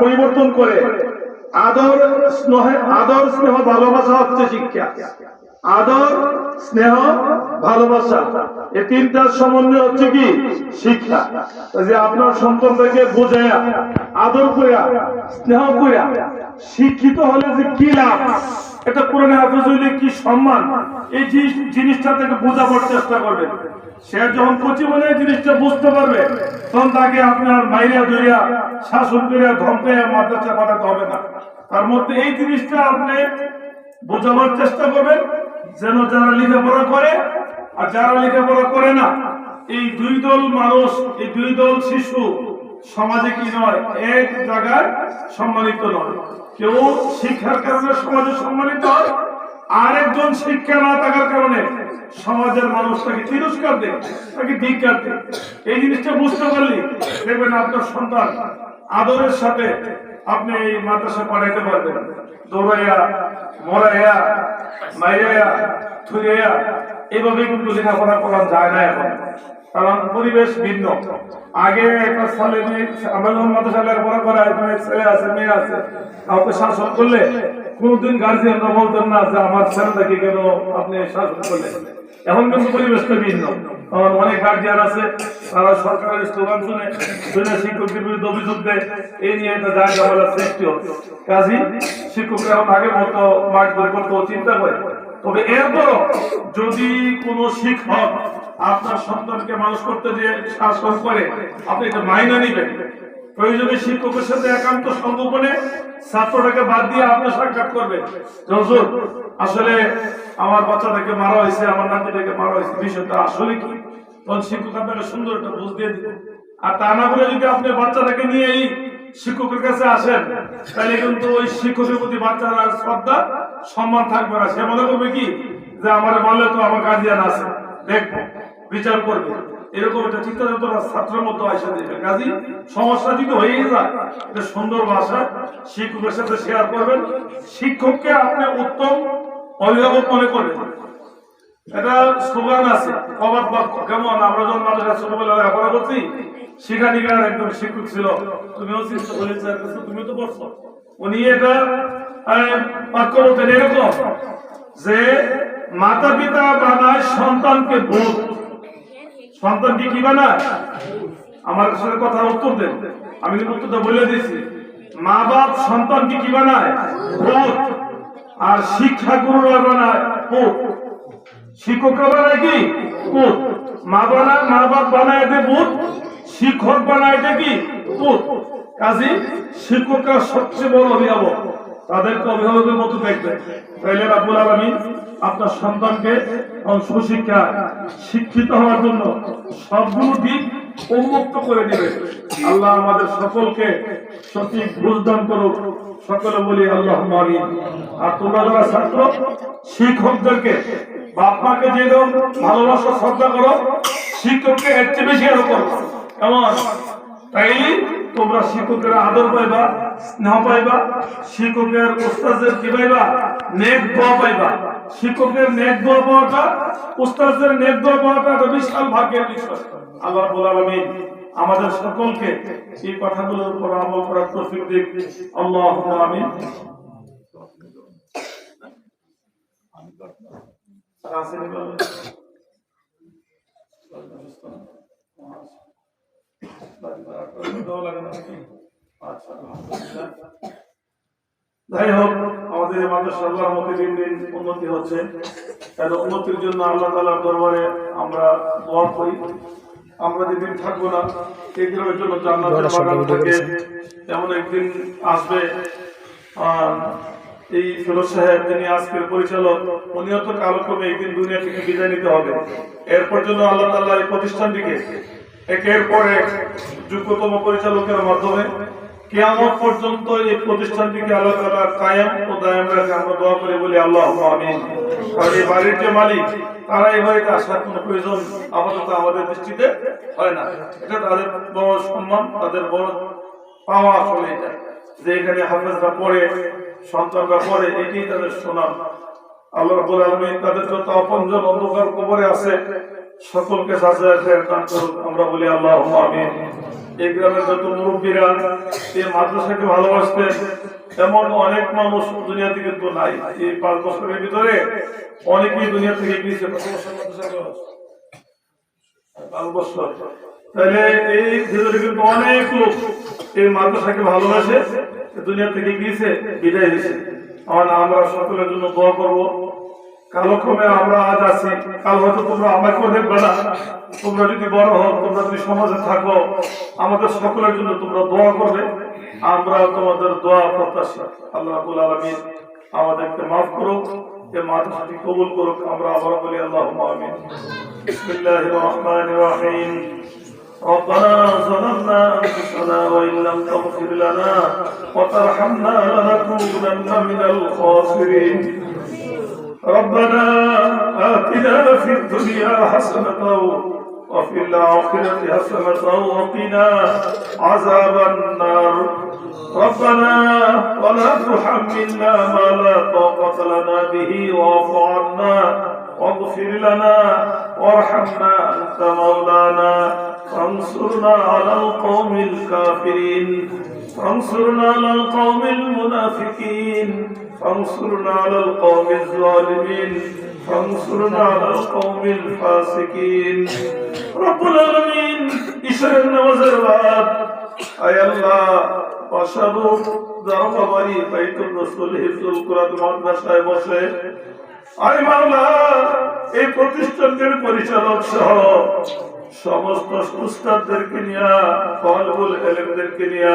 পরিবর্তন করে আদর স্নেহ আদর স্নেহ ভালোবাসা হচ্ছে শিক্ষা। আদর স্নেহ ভালোবাসা। এই তিনটার সমন্বয় হচ্ছে কি? শিক্ষা। যে আপনার সন্তানদেরকে বোঝায়া, আদর করিয়া, স্নেহ করিয়া শিক্ষিত হলে যে কি লাভ? এটা কোরআনে হাফেজ কি সম্মান? এই জিনিসটা থেকে বোঝাবার চেষ্টা সে যখন কচি এই জিনিসটা বুঝতে পারবে, তখন তাকে আপনার মাইরা ধরিয়া, শাসন করিয়া মাদ্রাসা পাঠাতে হবে না। তার মধ্যে এই জিনিসটা আপনি বোঝাবার চেষ্টা করবেন, যেন যারা লেখাপড়া করে আর যারা লেখাপড়া করে না, এই দুই দল মানুষ, এই দুই দল শিশু, সমাজে কি নয়, এক জায়গায় সম্মানিত নয়। কেউ শিক্ষার কারণে সমাজে সম্মানিত হয় আর একজন শিক্ষা না থাকার কারণে সমাজের মানুষ তাকে তিরস্কার দেয়, তাকে ধিকার দেয়। এই জিনিসটা বুঝতে পারলি দেখবেন আপনার সন্তান আদরের সাথে আপনি এই মাদ্রাসা পাঠাইতে পারবেন। দৌড়াইয়া, মরাইয়া, মাইরাইয়া থুইয়া এইভাবে কিন্তু লেখাপড়া করা যায় না এখন। কারণ পরিবেশ ভিন্ন। আগে একটা ছেলে মেয়ে, আমরা যখন মাদ্রাসা লেখাপড়া করা ছেলে আছে, মেয়ে আছে, কাউকে শাসন করলে কোনদিন গার্জিয়ানরা বলতেন না যে আমার ছেলেটাকে কেন আপনি শাসন করলেন। এখন কিন্তু পরিবেশটা ভিন্ন। আমার অনেক গার্জিয়ান আছে, তারা সরকারের স্লোগান শুনে শুনে শিক্ষকদের বিরুদ্ধে অভিযোগ দেয় এই নিয়ে একটা যায় ঝামেলা সৃষ্টি হচ্ছে কাজী শিক্ষকরা এখন আগের মতো মাঠ ধরে করতে চিন্তা করে। তবে এরপরও যদি কোনো শিক্ষক আপনার সন্তানকে মানুষ করতে যে শাসন করে, আপনি এটা মাইনা নিবেন। প্রয়োজনে শিক্ষকের সাথে একান্ত সংগোপনে ছাত্রটাকে বাদ দিয়ে আপনি সাক্ষাৎ করবেন। যে, হুজুর আসলে আমার বাচ্চাটাকে মারা হয়েছে আমার নাতিটাকে মারা হয়েছে বিষয়টা আসলে কি? তখন শিক্ষক আপনাকে সুন্দর একটা বুঝ দিয়ে দিবে? আর তা না করে যদি আপনি বাচ্চাটাকে নিয়ে এই শিক্ষকের কাছে আসেন তাহলে কিন্তু ওই শিক্ষকের প্রতি বাচ্চার শ্রদ্ধা সম্মান থাকবে না। সে মনে করবে কি? যে আমার বললে তো আমার গার্জিয়ান আছে। দেখব বিচার করবে। এরকম একটা চিন্তা চেতনা ছাত্রের মতো আসে দেবে কাজী, সমস্যা যদি হয়েই যায়, এটা সুন্দর ভাষা, শিক্ষকের সাথে শেয়ার করবেন। শিক্ষককে আপনি উত্তম অভিভাবক মনে করবেন এটা স্লোগান আছে বাক্য। কেমন? আমরা যখন ছোটবেলা লেখাপড়া করছি একজন শিক্ষক ছিল। তুমিও চিন্তা বলেছে তুমি তো পড়ছো উনি এটা বাক্য এরকম যে মাতা পিতা বানায় সন্তানকে ভূত। সন্তানকে কি বানায়? আমার সাথে কথা উত্তর দেন। আমি উত্তরটা বলে দিয়েছি। মা বাপ সন্তানকে কি বানায়? ভূত আর শিক্ষা গুরুরা বানায় ভূত শিক্ষকরা বানায় কি? পুত মা বানায় মা বাপ বানায় দে পুত শিক্ষক বানায় দে কি? পুত কাজী, শিক্ষকরা সবচেয়ে বড় অভিভাবক। তাদেরকে অভিভাবকের মতো দেখবে তাইলে রাব্বুল আলামিন আপনার সন্তানকে সুশিক্ষা শিক্ষিত হওয়ার জন্য সবগুলো দিক উন্মুক্ত করে দিবে। আল্লাহ আমাদের সকলকে সঠিক বুঝদান করুক। সকলে বলি আল্লাহ আমিন। আর তোমরা যারা ছাত্র, শিক্ষকদেরকে বাপ মাকে যেরকম ভালোবাসা, শ্রদ্ধা করো, শিক্ষককে এর চেয়ে বেশি আরও করো কেমন? তাই তোমরা শিক্ষকের আদর পাইবা, স্নেহ পাইবা, শিক্ষকের উস্তাদের কি পাইবা? নেক পাইবা। শিক্ষকের নেক দোয়া পাওয়াটা উস্তাদের নেক দোয়া পাওয়াটা একটা বিশাল ভাগ্যের বিষয়। আল্লাহ রাব্বুল আলামিন আমাদের সকলকে এই কথাগুলোর উপর আমল করার তৌফিক দিক। আল্লাহ আমিন। যাই হোক আমাদের এই মাদ্রাসা আল্লাহর দিন দিন উন্নতি হচ্ছে। তাহলে উন্নতির জন্য আল্লাহ তালার দরবারে আমরা দোয়া করি। আমরা যেদিন থাকব না এই দিনের জন্য জান্নাতের বাগান থাকে এমন একদিন আসবে এই ফিরোজ সাহেব যিনি আজকের পরিচালক উনিও তো কালক্রমে একদিন দুনিয়া থেকে বিদায় নিতে হবে। এরপর জন্য আল্লাহ তাল্লাহ এই প্রতিষ্ঠানটিকে একের পর এক যোগ্যতম পরিচালকের মাধ্যমে কিয়ামত পর্যন্ত এই প্রতিষ্ঠানটিকে আল্লাহ তাআলা কায়েম ও দায়েম রাখে। আমরা দোয়া করে, বলি আল্লাহ আমিন। কারণ এই বাড়ির যে মালিক, তারা এই বাড়িতে আসার কোনো প্রয়োজন আপাতত আমাদের দৃষ্টিতে হয় না। এটা তাদের বড় সম্মান, তাদের বড় পাওয়া আসলে এটা। যে এখানে হাফেজরা পড়ে, সন্তানরা পড়ে, এটাই তাদের সুনাম। আল্লাহ রাব্বুল আলামিন তাদের যত আপনজন অন্ধকার কবরে আছে, সকলকে খেয়ে আমরা বলি আল্লাহ আমিন। এই গ্রামের যত মুরব্বীরা, এই মাদ্রাসাকে ভালোবাসতেন এমন অনেক মানুষ দুনিয়াতে কিন্তু নাই। এই পাঁচ বছরের ভিতরে অনেকেই দুনিয়া থেকে গিয়েছে? পাঁচ বছর তাহলে এই ভিতরে কিন্তু অনেক লোক এই মাদ্রাসাকে ভালোবাসে, দুনিয়া থেকে গিয়েছে, বিদায় দিয়েছে আমরা সকলের জন্য দোয়া করব। কালক্রমে আমরা আজ আছি কাল হয়তো তোমরা আমাকেও দেখবে না তোমরা যদি বড় হও তোমরা যদি সমাজে থাকো আমাদের সকলের জন্য তোমরা দোয়া করবে আমরা তোমাদের দোয়া প্রত্যাশী আল্লাহ রাব্বুল আলামিন আমাদেরকে মাফ করুক এ মাদ্রাসাটি কবুল করুক আমরা আবার বলি আল্লাহ আমিন بسم الله الرحمن الرحيم ربنا ظلمنا أنفسنا وإن لم تغفر لنا وترحمنا لنكونن من الخاسرين ربنا آتنا في الدنيا حسنة وفي الآخرة حسنة وقنا عذاب النار. ربنا ولا تحملنا ما لا طاقة لنا به واعف عنا واغفر لنا وارحمنا أنت مولانا. فانصرنا على القوم الكافرين. فانصرنا على القوم المنافقين. فانصرنا على القوم الظالمين فانصرنا على القوم الفاسقين رب العالمين ঈশ্বর নওয়াজের বাদ আয় আল্লাহ পাশাবু ধর্মবাড়ি বাইতুল রসুল হিফজুল কুরআন মাদ্রাসায় বসে আয় মাওলা এই প্রতিষ্ঠানটির পরিচালক সহ সমস্ত উস্তাদদেরকে নিয়ে এলেমদেরকে নিয়ে,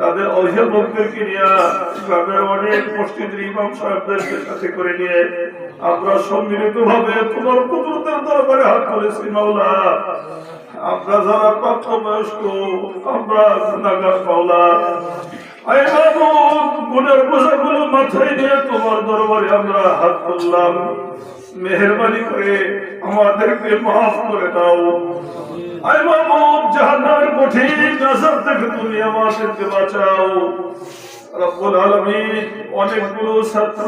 তাদের অভিভাবকদেরকে নিয়ে গ্রামের অনেক মসজিদের ইমাম সাহেবদেরকে সাথে করে নিয়ে আমরা সম্মিলিত ভাবে তোমার কুদরতের দরবারে হাত করেছি মাওলা। আমরা যারা প্রাপ্তবয়স্ক, আমরা গুণাগার মাওলা। গুণের বোঝাগুলো মাথায় নিয়ে তোমার দরবারে আমরা হাত তুললাম। মেহরবানি করে আমাদেরকে মাফ করে দাও। অনেকগুলো ছাত্র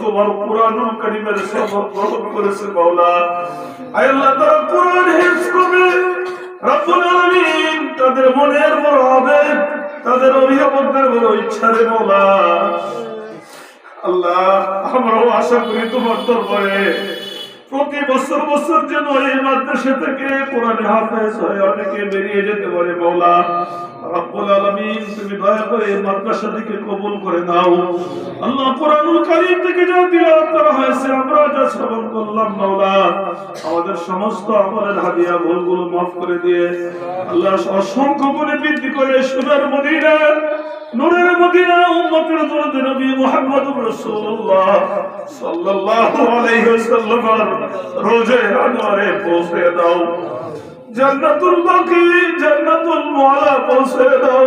তোমার কোরআন কারিমের শপথ গ্রহণ করেছে, মাওলা। আয় তাদের মনের বড় আবেগ, তাদের অভিভাবকদের বড় ইচ্ছা রে, মাওলা। আল্লাহ, আমরাও আশা করি তোমার দরবারে প্রতি বছর বছর যেন এই মাদ্রাসা থেকে কোরআনে হাফেজ হয়ে অনেকে বেরিয়ে যেতে পারে মৌলা রব্বুল আলামিন, তুমি দয়া করে মাদ্রাসা থেকে কবুল করে নাও। আল্লাহ কোরআনুল কারীম থেকে যা তিলাওয়াত করা হয়েছে, আমরা যা শ্রবণ করলাম আমাদের সমস্ত আমলের হাদিয়া ভুলগুলো মাফ করে দিয়ে আল্লাহ অসংখ্য করে বৃদ্ধি করে সুরের মদিনা নূরের মদিনা উম্মতের দরদ নবী মুহাম্মদুর রাসূলুল্লাহ সাল্লাল্লাহু আলাইহি ওয়াসাল্লাম রোজে আনোয়ারে পৌঁছে দাও। জান্নাতুল বাকি, জান্নাতুল মুআলা পৌঁছে দাও।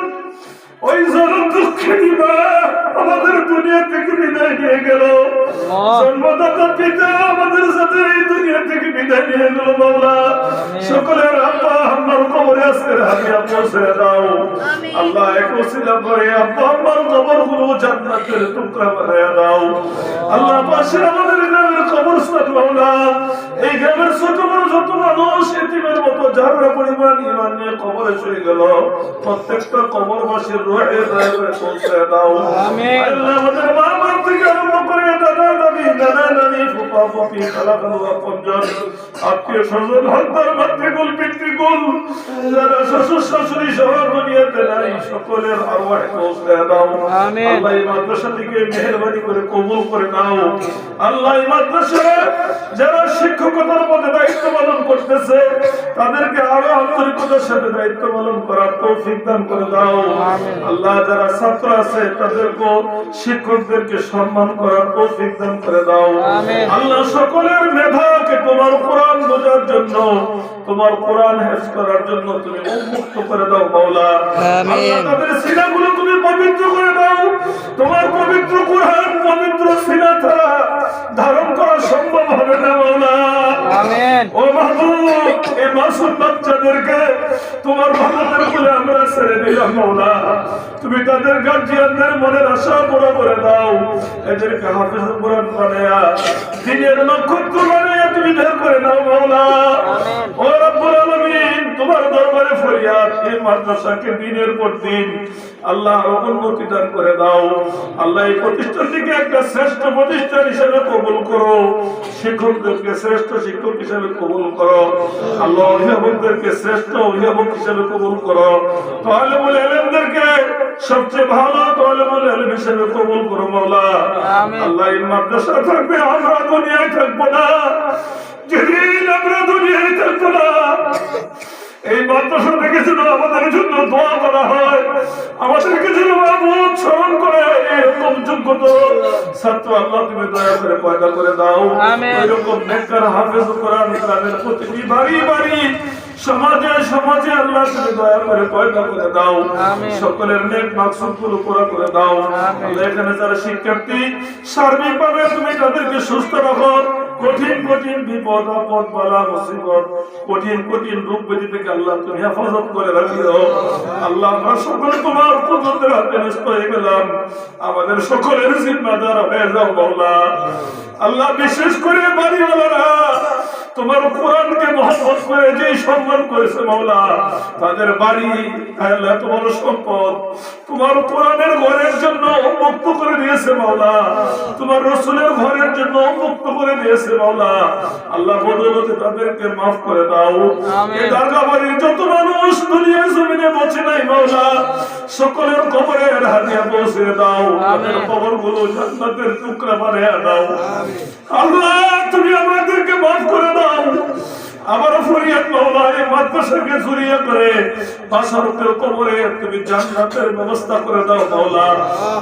ওই জন্য দুঃখিনী মা আমাদের বিদায় নিয়ে গেল। জন্মদাতা পিতা আমাদের সাথে এই দুনিয়া থেকে বিদায় নিয়ে গেল সকলের আব্বা কবরে আজকের হাতিয়া পৌঁছে দাও। আল্লাহ এক ওসিলা করে আব্বা আম্মার কবরগুলো জান্নাতের টুকরা বানায়া দাও। আল্লাহ পাশে আমাদের গ্রামের কবরস্থান মাওলা। এই গ্রামের ছোট বড় যত মানুষ এতিমের মতো যারা পরিমাণ ইমান নিয়ে কবরে গেল প্রত্যেকটা কবরবাসীর রোহে পৌঁছে দাও। আমিন। আল্লাহ আমাদের মা বাপ থেকে আরম্ভ করে দাদা দাদি দাদা দাদি ফুপা সভাপতি কালাকাল আপনজন আত্মীয় স্বজন হন্তার মাতৃকুল পিতৃকুল যারা শ্বশুর শাশুড়ি সহ দুনিয়াতে নাই সকলের আরওয়াহ পৌঁছে দাও আল্লাহ এই মাদ্রাসা থেকে মেহেরবানি করে কবুল করে নাও। আল্লাহ এই মাদ্রাসায় যারা শিক্ষকতার পদে দায়িত্ব পালন করতেছে তাদেরকে আরও আন্তরিকতার সাথে দায়িত্ব পালন করার তৌফিক দান করে দাও। আল্লাহ যারা ছাত্র আছে তাদেরকে শিক্ষকদেরকে সম্মান করার তৌফিক দান করে দাও। আল্লাহ সকলের মেধাকে তোমার কোরআন বোঝার জন্য তোমার কোরআন হেফ করার জন্য তুমি উন্মুক্ত করে দাও মাওলা। আল্লাহ তাদের সিনাগুলো তুমি পবিত্র করে দাও। তোমার পবিত্র কোরআন পবিত্র সিনা ছাড়া ধারণ করা সম্ভব হবে না মাওলা। আমিন। ও মাহবুব মাসুম বাচ্চাদেরকে তোমার ভালোদের বলে আমরা ছেড়ে দিলাম মৌলা তুমি তাদের গার্জিয়ানদের মনের আশা পুরো করে দাও, এদেরকে হাফিজ কোরআন বানায়া, দিনের নক্ষত্র বানায়া তুমি বের করে নাও মৌলা ও রব্বুল তোমার দরবারে ফরিয়াদ এই মাদ্রাসাকে দিনের পর দিন আল্লাহ উন্নতি দান করে দাও। আল্লাহ এই প্রতিষ্ঠানটিকে একটা শ্রেষ্ঠ প্রতিষ্ঠান হিসেবে কবুল করো। শিক্ষকদেরকে শ্রেষ্ঠ শিক্ষক হিসেবে কবুল করো। আল্লাহ অভিভাবকদেরকে শ্রেষ্ঠ অভিভাবক হিসেবে কবুল করো। তাহলে বলে এলেমদেরকে সবচেয়ে ভালো তাহলে বলে এলেম হিসেবে কবুল করো আমিন। আল্লাহ এই মাদ্রাসা থাকবে আমরা দুনিয়ায় থাকব না। যেদিন আমরা দুনিয়ায় থাকব না এই মাদ্রাসা থেকে যেন আমাদের জন্য দোয়া করা হয় আমাদেরকে যেন মাহবুব স্মরণ করে এরকম যোগ্যতা। ছাত্র আল্লাহ তুমি দয়া করে পয়দা করে দাও। এরকম নেককার হাফেজ কোরআন গ্রামের প্রতিটি বাড়ি বাড়ি সমাজে সমাজে আল্লাহ তুমি দয়া করে পয়দা করে দাও। সকলের নেক মাকসুদগুলো পুরো করে দাও। এখানে যারা শিক্ষার্থী সার্বিকভাবে তুমি তাদেরকে সুস্থ রাখো। কঠিন কঠিন বিপদ, আপদ, বালা, মুসিবত, কঠিন কঠিন রূপ বেদি থেকে আল্লাহ তুমি হেফাজত করে রাখিও। আল্লাহ, আমরা সকলে তোমার কুদরতের হাতে ন্যস্ত হয়ে গেলাম। আমাদের সকলের জিম্মাদার হয়ে যাও, মাওলা। আল্লাহ, বিশেষ করে বাড়িওয়ালারা তোমার কোরআনকে মহব্বত করে যে সম্মান করেছে মাওলা তাদের বাড়ি আল্লাহ তোমার সম্পদ তোমার কোরআনের ঘরের জন্য উন্মুক্ত করে দিয়েছে মাওলা তোমার রসুলের ঘরের জন্য উন্মুক্ত করে দিয়েছে মাওলা। আল্লাহ বদলতে তাদেরকে মাফ করে দাও। এই দরগা বাড়ির যত মানুষ দুনিয়ার জমিনে বসে নাই মাওলা সকলের কবরের হাতিয়া পৌঁছে দাও। তাদের আমিন। কবরগুলো জান্নাতের টুকরা বানিয়ে দাও। আল্লাহ তুমি আমাদেরকে মাফ করে দাও। আবার ফরিয়াদ মাওলা এই মাদ্রাসাকে জড়িয়ে করে বাসারতের কবরে তুমি জান্নাতের ব্যবস্থা করে দাও মাওলা।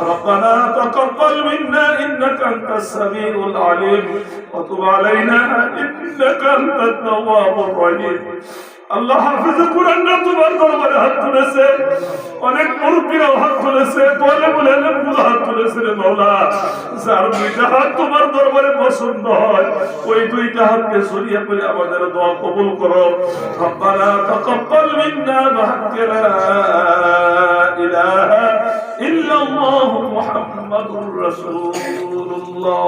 রব্বানা তাকাব্বাল মিন্না ইন্নাকা আনতাস সামিউল আলিম ওয়া তুব আলাইনা ইন্নাকা আনতাত তাওয়াবুর রহিম। আল্লাহ হাফিজ কোরআন তোমার দরবারে হাত তুলেছে। অনেক মুরব্বীরাও হাত তুলেছে, বলে বলে পুরো হাত তুলেছে রে মাওলা। যার দুইটা হাত তোমার দরবারে পছন্দ হয়, ওই দুইটা হাতকে সরিয়ে করে আমাদের দোয়া কবুল করো। রব্বানা তাকাব্বাল মিন্না বাহাক্কা লা ইলাহা ইল্লাল্লাহু মুহাম্মাদুর রাসূলুল্লাহ।